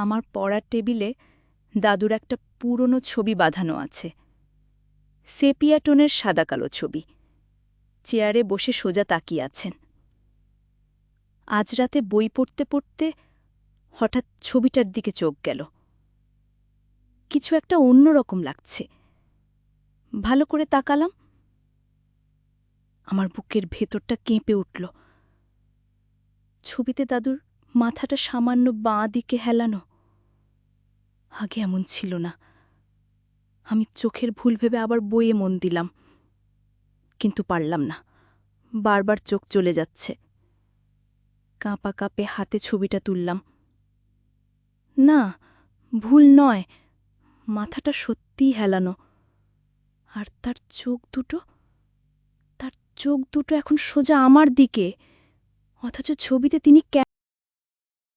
আমার পড়ার টেবিলে দাদুর একটা পুরনো ছবি বাঁধানো আছে। সেপিয়াটোনের সাদাকালো ছবি। চেয়ারে বসে সোজা তাকিয়ে আছেন। আজ রাতে বই পড়তে পড়তে হঠাৎ ছবিটার দিকে চোখ গেল। কিছু একটা অন্যরকম লাগছে। ভালো করে তাকালাম। আমার বুকের ভেতরটা কেঁপে উঠল। ছবিতে দাদুর মাথাটা সামান্য বাঁ দিকে হেলানো। আগে এমন ছিল না। আমি চোখের ভুল ভেবে আবার বইয়ে মন দিলাম। কিন্তু পারলাম না। বারবার চোখ চলে যাচ্ছে। কাঁপা কাঁপে হাতে ছবিটা তুললাম। না, ভুল নয়। মাথাটা সত্যিই হেলানো। আর তার চোখ দুটো, তার চোখ দুটো এখন সোজা আমার দিকে। অথচ ছবিতে তিনি